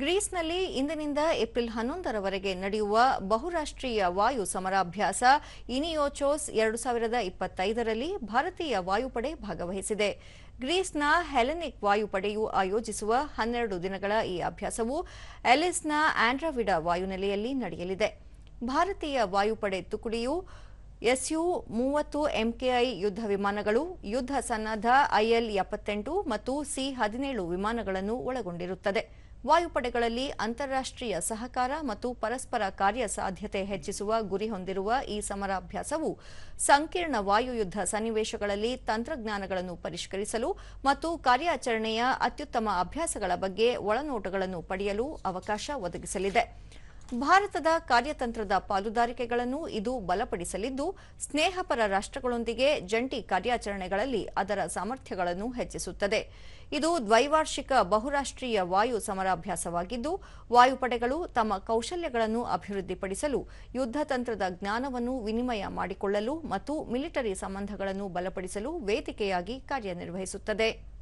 ಗ್ರೀಸ್ನಲ್ಲಿ ಇಂದಿನಿಂದ ಏಪ್ರಿಲ್ ಹನ್ನೊಂದರವರೆಗೆ ನಡೆಯುವ ಬಹುರಾಷ್ಟ್ರೀಯ ವಾಯು ಸಮರಾಭ್ಯಾಸ, ಇನಿಯೋಚೋಸ್ ಎರಡು ಸಾವಿರದ ಇಪ್ಪತ್ತೈದರಲ್ಲಿ ಭಾರತೀಯ ವಾಯುಪಡೆ ಭಾಗವಹಿಸಿದೆ. ಗ್ರೀಸ್ನ ಹೆಲೆನಿಕ್ ವಾಯುಪಡೆಯು ಆಯೋಜಿಸುವ ಹನ್ನೆರಡು ದಿನಗಳ ಈ ಅಭ್ಯಾಸವು ಎಲಿಸ್ನ ಆಂಡ್ರಾವಿಡಾ ವಾಯುನೆಲೆಯಲ್ಲಿ ನಡೆಯಲಿದೆ. ಭಾರತೀಯ ವಾಯುಪಡೆ ತುಕಡಿಯು ಎಸ್ಯು ಮೂವತ್ತು ಎಂಕೆಐ ಯುದ್ಧ ವಿಮಾನಗಳು, ಯುದ್ಧ ಸನ್ನದ್ಧ ಐಎಲ್ ಎಪ್ಪತ್ತೆಂಟು ಮತ್ತು ಸಿ ಹದಿನೇಳು ವಿಮಾನಗಳನ್ನು ಒಳಗೊಂಡಿರುತ್ತದೆ. ವಾಯುಪಡೆಗಳಲ್ಲಿ ಅಂತಾರಾಷ್ಟೀಯ ಸಹಕಾರ ಮತ್ತು ಪರಸ್ಪರ ಕಾರ್ಯಸಾಧ್ಯತೆ ಹೆಚ್ಚಿಸುವ ಗುರಿ ಹೊಂದಿರುವ ಈ ಸಮರಾಭ್ಯಾಸವು ಸಂಕೀರ್ಣ ವಾಯುಯುದ್ಧ ಸನ್ನಿವೇಶಗಳಲ್ಲಿ ತಂತ್ರಜ್ಞಾನಗಳನ್ನು ಪರಿಷ್ಕರಿಸಲು ಮತ್ತು ಕಾರ್ಯಾಚರಣೆಯ ಅತ್ಯುತ್ತಮ ಅಭ್ಯಾಸಗಳ ಬಗ್ಗೆ ಒಳನೋಟಗಳನ್ನು ಪಡೆಯಲು ಅವಕಾಶ ಒದಗಿಸಲಿದೆ. ಭಾರತದ ಕಾರ್ಯತಂತ್ರದ ಪಾಲುದಾರಿಕೆಗಳನ್ನು ಇದು ಬಲಪಡಿಸಲಿದ್ದು, ಸ್ನೇಹಪರ ರಾಷ್ಟ್ರಗಳೊಂದಿಗೆ ಜಂಟಿ ಕಾರ್ಯಾಚರಣೆಗಳಲ್ಲಿ ಅದರ ಸಾಮರ್ಥ್ಯಗಳನ್ನು ಹೆಚ್ಚಿಸುತ್ತದೆ. ಇದು ದ್ವೈವಾರ್ಷಿಕ ಬಹುರಾಷ್ಟ್ರೀಯ ವಾಯು ಸಮರಾಭ್ಯಾಸವಾಗಿದ್ದು, ವಾಯುಪಡೆಗಳು ತಮ್ಮ ಕೌಶಲ್ಯಗಳನ್ನು ಅಭಿವೃದ್ಧಿಪಡಿಸಲು, ಯುದ್ಧ ತಂತ್ರದ ಜ್ಞಾನವನ್ನು ವಿನಿಮಯ ಮಾಡಿಕೊಳ್ಳಲು ಮತ್ತು ಮಿಲಿಟರಿ ಸಂಬಂಧಗಳನ್ನು ಬಲಪಡಿಸಲು ವೇದಿಕೆಯಾಗಿ ಕಾರ್ಯನಿರ್ವಹಿಸುತ್ತದೆ.